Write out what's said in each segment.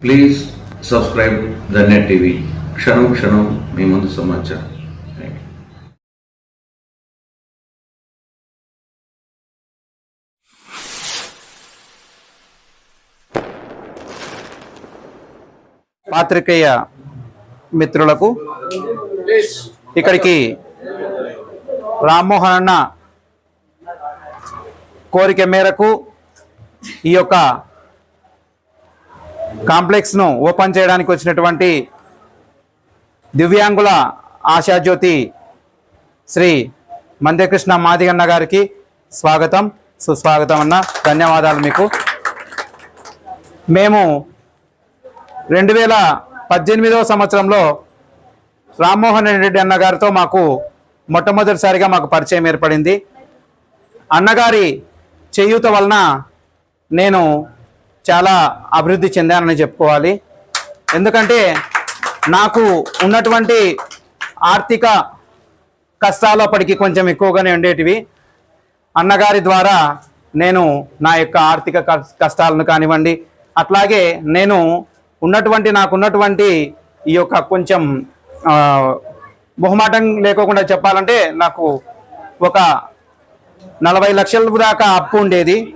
Please subscribe the Net TV క్షణం క్షణం మీ ముందు సమాచారం. పాత్రికేయ మిత్రులకు ఇక్కడికి రామ్మోహన్ అన్న కోరిక మేరకు ఈ యొక్క కాంప్లెక్స్ను ఓపెన్ చేయడానికి వచ్చినటువంటి దివ్యాంగుల ఆశాజ్యోతి శ్రీ మందకృష్ణ మాదిగన్న గారికి స్వాగతం. సుస్వాగతం అన్న. ధన్యవాదాలు మీకు. మేము రెండు వేల పద్దెనిమిదవ సంవత్సరంలో రామ్మోహన్ రెడ్డి అన్నగారితో మాకు మొట్టమొదటిసారిగా మాకు పరిచయం ఏర్పడింది. అన్నగారి చేయూత వలన నేను చాలా అభివృద్ధి చెందానని చెప్పుకోవాలి. ఎందుకంటే నాకు ఉన్నటువంటి ఆర్థిక కష్టాలు అప్పటికి కొంచెం ఎక్కువగానే ఉండేటివి. అన్నగారి ద్వారా నేను నా యొక్క ఆర్థిక కష్టాలను కానివ్వండి అట్లాగే నేను ఉన్నటువంటి నాకు ఉన్నటువంటి ఈ యొక్క కొంచెం ఆ, మొహమాటం లేకోకుండా చెప్పాలంటే నాకు ఒక నలభై లక్షల దాకా అప్పు ఉండేది.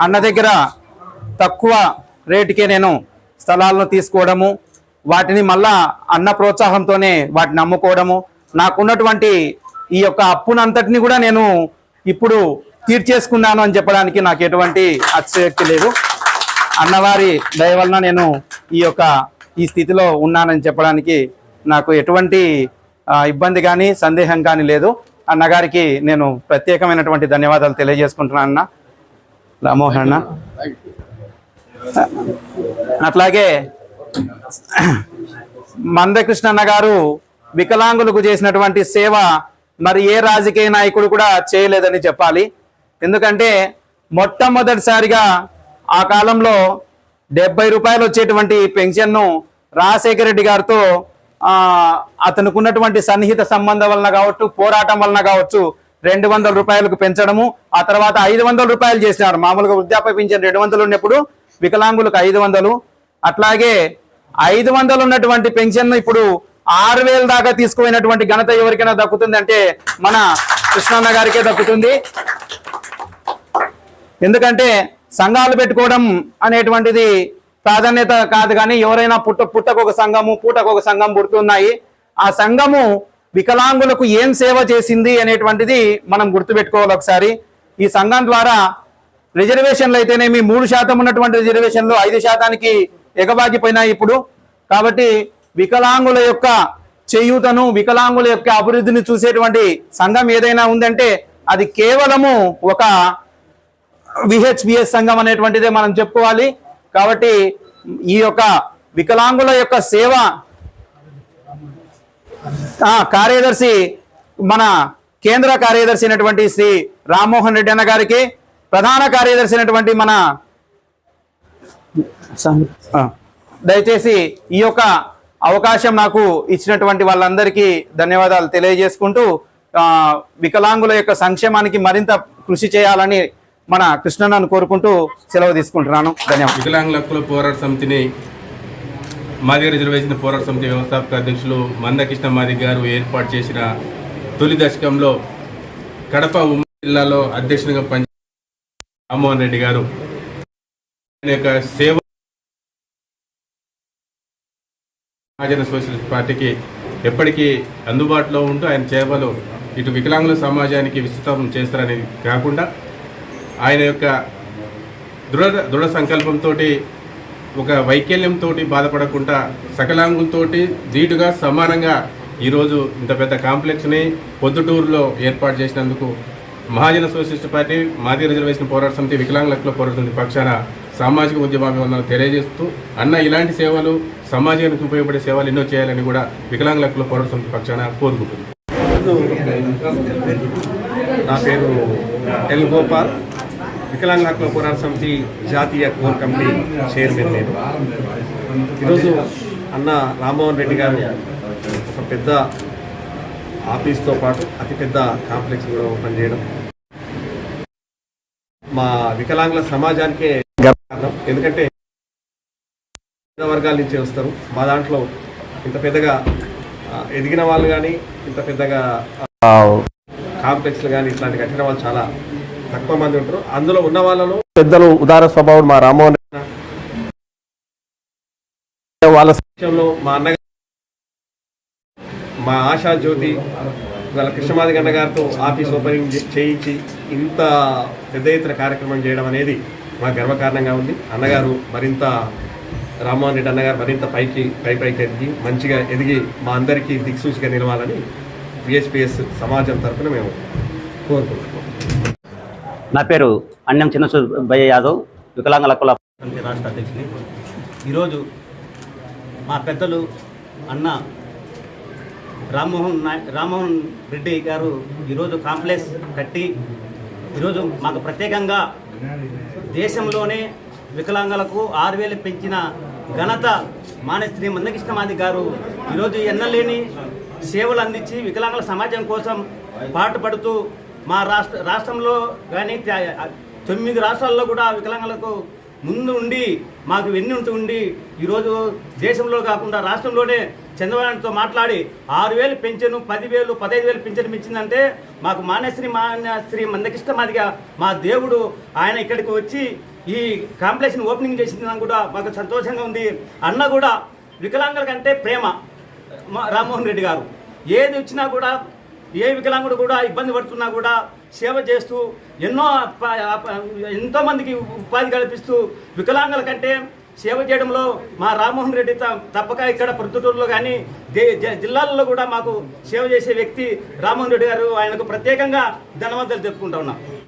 అన్న దగ్గర తక్కువ రేటుకే నేను స్థలాలను తీసుకోవడము వాటిని మళ్ళా అన్న ప్రోత్సాహంతోనే వాటిని అమ్ముకోవడము నాకున్నటువంటి ఈ యొక్క అప్పునంతటిని కూడా నేను ఇప్పుడు తీర్చేసుకున్నాను అని చెప్పడానికి నాకు ఎటువంటి అతిశయోక్తి లేదు. అన్నవారి దయ వలన నేను ఈ యొక్క ఈ స్థితిలో ఉన్నానని చెప్పడానికి నాకు ఎటువంటి ఇబ్బంది కానీ సందేహం కానీ లేదు. అన్నగారికి నేను ప్రత్యేకమైనటువంటి ధన్యవాదాలు తెలియజేసుకుంటున్నాను అన్న. రామోహన్ అన్న. అట్లాగే మందకృష్ణన్న గారు వికలాంగులకు చేసినటువంటి సేవ మరి ఏ రాజకీయ నాయకుడు కూడా చేయలేదని చెప్పాలి. ఎందుకంటే మొట్టమొదటిసారిగా ఆ కాలంలో డెబ్బై రూపాయలు వచ్చేటువంటి పెన్షన్ను రాజశేఖర రెడ్డి గారితో అతనుకున్నటువంటి అతనికి ఉన్నటువంటి సన్నిహిత సంబంధం వలన కావచ్చు పోరాటం వలన కావచ్చు రెండు వందల రూపాయలకు పెంచడము ఆ తర్వాత ఐదు వందల రూపాయలు చేసినారు. మామూలుగా వృద్ధాప్య పింఛన్ రెండు వందలు ఉన్నప్పుడు వికలాంగులకు ఐదు వందలు. అట్లాగే ఐదు వందలు ఉన్నటువంటి పెన్షన్ ఇప్పుడు ఆరు వేల దాకా తీసుకుపోయినటువంటి ఘనత ఎవరికైనా దక్కుతుంది అంటే మన కృష్ణన్న గారికే దక్కుతుంది. ఎందుకంటే సంఘాలు పెట్టుకోవడం అనేటువంటిది ప్రాధాన్యత కాదు కానీ ఎవరైనా పుట్ట పుట్టకు ఒక సంఘము పూటకు ఒక సంఘం పుడుతున్నాయి ఆ సంఘము వికలాంగులకు ఏం సేవ చేసింది అనేటువంటిది మనం గుర్తుపెట్టుకోవాలి ఒకసారి. ఈ సంఘం ద్వారా రిజర్వేషన్లు అయితేనేమి మూడు శాతం ఉన్నటువంటి రిజర్వేషన్లు ఐదు శాతానికి ఎగబాకిపోయినాయి ఇప్పుడు. కాబట్టి వికలాంగుల యొక్క చేయూతను వికలాంగుల యొక్క అభివృద్ధిని చూసేటువంటి సంఘం ఏదైనా ఉందంటే అది కేవలము ఒక విహెచ్బిఎస్ సంఘం అనేటువంటిదే మనం చెప్పుకోవాలి. కాబట్టి ఈ యొక్క వికలాంగుల యొక్క సేవ కార్యదర్శి మన కేంద్ర కార్యదర్శి అయినటువంటి శ్రీ రామ్మోహన్ రెడ్డి అన్న గారికి ప్రధాన కార్యదర్శి అయినటువంటి మన ఆ, దయచేసి ఈ యొక్క అవకాశం నాకు ఇచ్చినటువంటి వాళ్ళందరికీ ధన్యవాదాలు తెలియజేసుకుంటూ ఆ, వికలాంగుల యొక్క సంక్షేమానికి మరింత కృషి చేయాలని మన కృష్ణన్నను కోరుకుంటూ సెలవు తీసుకుంటున్నాను. ధన్యవాదాలు. వికలాంగుల హక్కుల పోరాట సమితిని మాదిగ రిజర్వేషన్ పోరాట సమితి వ్యవస్థాపక అధ్యక్షులు మందకృష్ణ మాదిగ గారు ఏర్పాటు చేసిన తొలి దశకంలో కడప ఉమ్మడి జిల్లాలో అధ్యక్షునిగా పని రామ్మోహన్ రెడ్డి గారు. ఆయన యొక్క సేవ మహాజన సోషలిస్ట్ పార్టీకి ఎప్పటికీ అందుబాటులో ఉంటూ ఆయన సేవలు ఇటు వికలాంగుల సమాజానికి విస్తృతం చేస్తారని కాకుండా ఆయన యొక్క దృఢ దృఢ సంకల్పంతో ఒక వైకల్యంతో బాధపడకుండా సకలాంగులతోటి ధీటుగా సమానంగా ఈరోజు ఇంత పెద్ద కాంప్లెక్స్ని పొద్దుటూరులో ఏర్పాటు చేసినందుకు మహాజన సోషలిస్ట్ పార్టీ మాది రిజర్వేషన్ పోరాట సమితి వికలాంగుల హక్కుల పోరాట సమితి పక్షాన సామాజిక ఉద్యమాభివందనలు తెలియజేస్తూ అన్న ఇలాంటి సేవలు సమాజానికి ఉపయోగపడే సేవలు ఎన్నో చేయాలని కూడా వికలాంగుల హక్కుల పోరాట సమితి పక్షాన కోరుకుంటుంది. నా పేరు ఎల్ గోపాల్. వికలాంగుల హక్కుల పోరాట సమితి జాతీయ కోర్ కమిటీ చైర్మన్ నేను. ఈరోజు అన్న రామ్మోహన్ రెడ్డి గారు ఒక పెద్ద ఆఫీస్తో పాటు అతిపెద్ద కాంప్లెక్స్ కూడా ఓపెన్ చేయడం. మా వికలాంగుల సమాజానికే ఎందుకంటే పేద వర్గాల నుంచే వస్తారు. మా దాంట్లో ఇంత పెద్దగా ఎదిగిన వాళ్ళు కానీ ఇంత పెద్దగా కాంప్లెక్స్లు కానీ ఇట్లాంటి కట్టిన వాళ్ళు చాలా తక్కువ మంది ఉంటారు. అందులో ఉన్న వాళ్ళలో పెద్దలు ఉదార స్వభావం మా రామ్మోహన్ అన్న. వాళ్ళ సమక్షంలో మా అన్నగారు మా ఆశా జ్యోతి వాళ్ళ కృష్ణమాది గన్న గారితో ఆఫీస్ ఓపెనింగ్ చేయించి ఇంత పెద్ద ఎత్తున కార్యక్రమం చేయడం అనేది మా గర్వకారణంగా ఉంది. అన్నగారు మరింత రామ్మోహన్ రెడ్డి అన్నగారు మరింత పైకి పై పైకి ఎదిగి మంచిగా ఎదిగి మా అందరికీ దిక్సూచిగా నిలవాలని బిఎస్పిఎస్ సమాజం తరఫున మేము కోరుకుంటున్నాం. నా పేరు అన్నం చిన్న సుబ్బయ్య యాదవ్ వికలాంగుల కుల రాష్ట్ర అధ్యక్షుని. ఈరోజు మా పెద్దలు అన్న రామ్మోహన్ రామ్మోహన్ రెడ్డి గారు ఈరోజు కాంప్లెక్స్ కట్టి ఈరోజు మాకు ప్రత్యేకంగా దేశంలోనే వికలాంగులకు ఆరు వేలు పెంచిన ఘనత మానశ్రీ మందకృష్ణమాది గారు ఈరోజు ఎన్నలేని సేవలు అందించి వికలాంగుల సమాజం కోసం పాటుపడుతూ మా రాష్ట్ర రాష్ట్రంలో కానీ తొమ్మిది రాష్ట్రాల్లో కూడా వికలాంగులకు ముందు ఉండి మాకు వెన్నుంటూ ఉండి ఈరోజు దేశంలో కాకుండా రాష్ట్రంలోనే చంద్రబాబుతో మాట్లాడి ఆరు వేలు పెంచను పదివేలు పదహైదు వేలు పెంచడం ఇచ్చిందంటే మాకు మాన్యశ్రీ మాన్యశ్రీ మందకిష్టమాదిగా మా దేవుడు ఆయన ఇక్కడికి వచ్చి ఈ కాంప్లెక్స్ని ఓపెనింగ్ చేసిందని కూడా మాకు సంతోషంగా ఉంది. అన్న కూడా వికలాంగుల కంటే ప్రేమ మా రామ్మోహన్ రెడ్డి గారు. ఏది వచ్చినా కూడా ఏ వికలాంగుడు కూడా ఇబ్బంది పడుతున్నా కూడా సేవ చేస్తూ ఎన్నో ఎంతోమందికి ఉపాధి కల్పిస్తూ వికలాంగుల కంటే సేవ చేయడంలో మా రామ్మోహన్ రెడ్డి త- తప్పక ఇక్కడ ప్రొద్దుటూరులో కానీ దే జ- జిల్లాల్లో కూడా మాకు సేవ చేసే వ్యక్తి రామ్మోహన్ రెడ్డి గారు. ఆయనకు ప్రత్యేకంగా ధన్యవాదాలు చెప్పుకుంటా ఉన్నాం.